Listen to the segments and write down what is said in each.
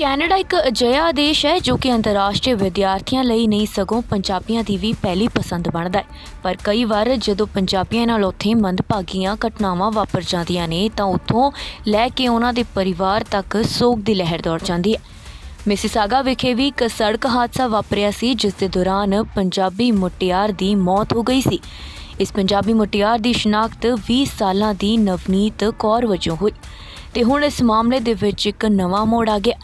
Canada ਇੱਕ ਅਜਿਹਾ ਦੇਸ਼ ਹੈ ਜੋ ਕਿ ਅੰਤਰਰਾਸ਼ਟਰੀ ਵਿਦਿਆਰਥੀਆਂ ਲਈ ਨਹੀਂ ਸਗੋਂ ਪੰਜਾਬੀਆਂ ਦੀ ਵੀ ਪਹਿਲੀ ਪਸੰਦ ਬਣਦਾ ਹੈ। ਪਰ ਕਈ ਵਾਰ ਜਦੋਂ ਪੰਜਾਬੀਆਂ ਨਾਲ ਉੱਥੇ ਮੰਦਭਾਗੀਆਂ ਘਟਨਾਵਾਂ ਵਾਪਰ ਜਾਂਦੀਆਂ ਨੇ, ਤਾਂ ਉੱਥੋਂ ਲੈ ਕੇ ਉਹਨਾਂ ਦੇ ਪਰਿਵਾਰ ਤੱਕ ਸੋਗ ਦੀ ਲਹਿਰ ਦੌੜ ਜਾਂਦੀ ਹੈ। ਮਿਸਿਸਾਗਾ ਵਿਖੇ ਵੀ ਇੱਕ ਸੜਕ ਹਾਦਸਾ ਵਾਪਰਿਆ ਸੀ, ਜਿਸ ਦੇ ਦੌਰਾਨ ਪੰਜਾਬੀ ਮੁਟਿਆਰ ਦੀ ਮੌਤ ਹੋ ਗਈ ਸੀ। ਇਸ ਪੰਜਾਬੀ ਮੁਟਿਆਰ ਦੀ ਸ਼ਨਾਖਤ 20 ਸਾਲਾਂ ਦੀ ਨਵਨੀਤ ਕੌਰ ਵਜੋਂ ਹੋਈ। ਤੇ ਹੁਣ ਇਸ ਮਾਮਲੇ ਦੇ ਵਿੱਚ ਇੱਕ ਨਵਾਂ ਮੋੜ ਆ ਗਿਆ।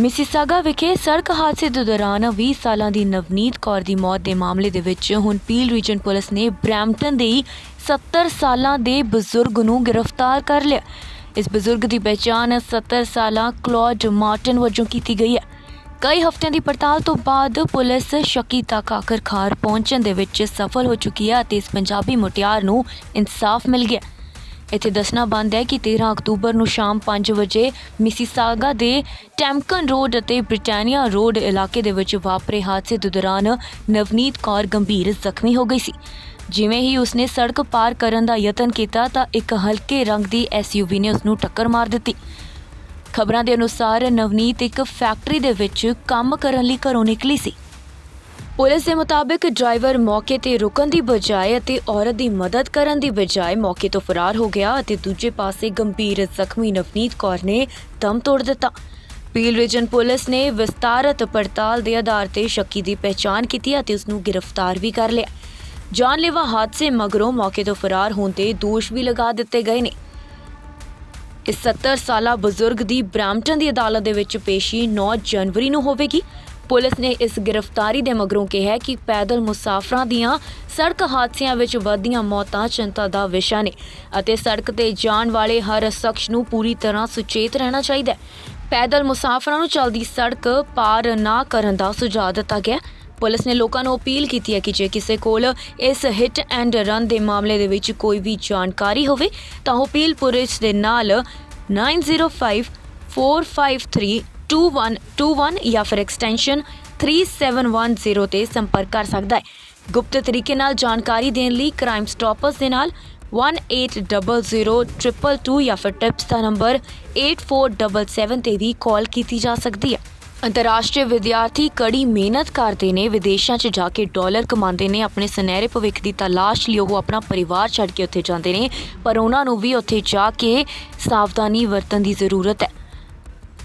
ਮਿਸਿਸਾਗਾ ਵਿਖੇ ਸੜਕ ਹਾਦਸੇ ਦੇ ਦੌਰਾਨ 20 ਸਾਲਾਂ ਦੀ ਨਵਨੀਤ ਕੌਰ ਦੀ ਮੌਤ ਦੇ ਮਾਮਲੇ ਦੇ ਵਿੱਚ ਹੁਣ ਪੀਲ ਰੀਜਨ ਪੁਲਿਸ ਨੇ ਬ੍ਰੈਂਪਟਨ ਦੇ ਹੀ 70 ਸਾਲਾਂ ਦੇ ਬਜ਼ੁਰਗ ਨੂੰ ਗ੍ਰਿਫਤਾਰ ਕਰ ਲਿਆ। ਇਸ ਬਜ਼ੁਰਗ ਦੀ ਪਛਾਣ 70 ਸਾਲਾਂ ਕਲੌਡ ਮਾਰਟਨ ਵਜੋਂ ਕੀਤੀ ਗਈ ਹੈ। ਕਈ ਹਫ਼ਤਿਆਂ ਦੀ ਪੜਤਾਲ ਤੋਂ ਬਾਅਦ ਪੁਲਿਸ ਸ਼ੱਕੀ ਤੱਕ ਆਖਰਕਾਰ ਪਹੁੰਚਣ ਦੇ ਵਿੱਚ ਸਫਲ ਹੋ ਚੁੱਕੀ ਹੈ ਅਤੇ ਇਸ ਪੰਜਾਬੀ ਮੁਟਿਆਰ ਨੂੰ ਇਨਸਾਫ ਮਿਲ ਗਿਆ। ਇੱਥੇ ਦੱਸਣਾ ਬੰਦ ਹੈ ਕਿ 13 ਅਕਤੂਬਰ ਨੂੰ ਸ਼ਾਮ 5 ਵਜੇ ਮਿਸੀਸਾਗਾ ਦੇ ਟੈਂਕਨ ਰੋਡ ਅਤੇ ਬ੍ਰਿਟਾਨੀਆ ਰੋਡ ਇਲਾਕੇ ਦੇ ਵਿੱਚ ਵਾਪਰੇ ਹਾਦਸੇ ਦੇ ਦੌਰਾਨ ਨਵਨੀਤ ਕੌਰ ਗੰਭੀਰ ਜ਼ਖਮੀ ਹੋ ਗਈ ਸੀ। ਜਿਵੇਂ ਹੀ ਉਸਨੇ ਸੜਕ ਪਾਰ ਕਰਨ ਦਾ ਯਤਨ ਕੀਤਾ ਤਾਂ ਇੱਕ ਹਲਕੇ ਰੰਗ ਦੀ ਐਸਯੂਵੀ ਨੇ ਉਸ ਨੂੰ ਟੱਕਰ ਮਾਰ ਦਿੱਤੀ। ਖਬਰਾਂ ਦੇ ਅਨੁਸਾਰ ਨਵਨੀਤ ਇੱਕ ਫੈਕਟਰੀ ਦੇ ਵਿੱਚ ਕੰਮ ਕਰਨ ਲਈ ਘਰੋਂ ਨਿਕਲੀ ਸੀ। ਪੁਲਿਸ ਦੇ ਮੁਤਾਬਕ ਡਰਾਈਵਰ ਮੌਕੇ ਤੇ ਰੁਕਣ ਦੀ ਬਜਾਏ ਅਤੇ ਔਰਤ ਦੀ ਮਦਦ ਕਰਨ ਦੀ ਬਜਾਏ ਮੌਕੇ ਤੋਂ ਫਰਾਰ ਹੋ ਗਿਆ ਅਤੇ ਦੂਜੇ ਪਾਸੇ ਗੰਭੀਰ ਜ਼ਖਮੀ ਨਵਨੀਤ ਕੌਰ ਨੇ ਦਮ ਤੋੜ ਦਿੱਤਾ। ਪੀਲ ਰੀਜਨ ਪੁਲਿਸ ਨੇ ਵਿਸਤਾਰਤ ਪੜਤਾਲ ਦੇ ਆਧਾਰ ਤੇ ਸ਼ੱਕੀ ਦੀ ਪਛਾਣ ਕੀਤੀ ਅਤੇ ਉਸ ਨੂੰ ਗ੍ਰਿਫਤਾਰ ਵੀ ਕਰ ਲਿਆ। ਜਾਨਲੇਵਾ ਹਾਦਸੇ ਮਗਰੋਂ ਮੌਕੇ ਤੋਂ ਫਰਾਰ ਹੋਣ ਤੇ ਦੋਸ਼ ਵੀ ਲਗਾ ਦਿੱਤੇ ਗਏ ਨੇ। ਇਸ 70 ਸਾਲਾ ਬਜ਼ੁਰਗ ਦੀ ਬ੍ਰੈਂਪਟਨ ਦੀ ਅਦਾਲਤ ਦੇ ਵਿੱਚ ਪੇਸ਼ੀ 9 ਜਨਵਰੀ ਨੂੰ ਹੋਵੇਗੀ। ਪੁਲਿਸ ਨੇ ਇਸ ਗ੍ਰਿਫਤਾਰੀ ਦੇ ਮਗਰੋਂ ਕਿਹਾ ਕਿ ਪੈਦਲ ਮੁਸਾਫਰਾਂ ਦੀਆਂ ਸੜਕ ਹਾਦਸਿਆਂ ਵਿੱਚ ਵੱਧਦੀਆਂ ਮੌਤਾਂ ਚਿੰਤਾ ਦਾ ਵਿਸ਼ਾ ਨੇ ਅਤੇ ਸੜਕ ਤੇ ਜਾਣ ਵਾਲੇ ਹਰ ਸ਼ਖਸ ਨੂੰ ਪੂਰੀ ਤਰ੍ਹਾਂ ਸੁਚੇਤ ਰਹਿਣਾ ਚਾਹੀਦਾ ਹੈ। ਪੈਦਲ ਮੁਸਾਫਰਾਂ ਨੂੰ ਚਲਦੀ ਸੜਕ ਪਾਰ ਨਾ ਕਰਨ ਦਾ ਸੁਝਾਅ ਦਿੱਤਾ ਗਿਆ ਪੁਲਿਸ ਨੇ ਲੋਕਾਂ ਨੂੰ ਅਪੀਲ ਕੀਤੀ ਹੈ ਕਿ ਜੇ ਕਿਸੇ ਕੋਲ ਇਸ ਹਿੱਟ ਐਂਡ ਰਨ ਦੇ ਮਾਮਲੇ ਦੇ ਵਿੱਚ ਕੋਈ ਵੀ ਜਾਣਕਾਰੀ ਹੋਵੇ, ਤਾਂ ਉਹ ਅਪੀਲ ਪੁਲਿਸ ਦੇ ਨਾਲ 905 453 2121 ਜਾਂ ਫਿਰ ਐਕਸਟੈਂਸ਼ਨ 3710 ਤੇ ਸੰਪਰਕ ਕਰ ਸਕਦਾ ਹੈ। ਗੁਪਤ ਤਰੀਕੇ ਨਾਲ ਜਾਣਕਾਰੀ ਦੇਣ ਲਈ ਕ੍ਰਾਈਮ ਸਟਾਪਰਸ ਦੇ ਨਾਲ 180022 ਜਾਂ ਫਿਰ ਟਿਪਸ ਦਾ ਨੰਬਰ 8477 ਤੇ ਵੀ ਕਾਲ ਕੀਤੀ ਜਾ ਸਕਦੀ ਹੈ। ਅੰਤਰਰਾਸ਼ਟਰੀ ਵਿਦਿਆਰਥੀ ਕੜੀ ਮਿਹਨਤ ਕਰਦੇ ਨੇ, ਵਿਦੇਸ਼ਾਂ 'ਚ ਜਾ ਕੇ ਡਾਲਰ ਕਮਾਉਂਦੇ ਨੇ, ਆਪਣੇ ਸੁਨਹਿਰੇ ਭਵਿੱਖ ਦੀ ਤਲਾਸ਼ ਲਈ ਉਹ ਆਪਣਾ ਪਰਿਵਾਰ ਛੱਡ ਕੇ ਉੱਥੇ ਜਾਂਦੇ ਨੇ, ਪਰ ਉਹਨਾਂ ਨੂੰ ਵੀ ਉੱਥੇ ਜਾ ਕੇ ਸਾਵਧਾਨੀ ਵਰਤਣ ਦੀ ਜ਼ਰੂਰਤ ਹੈ।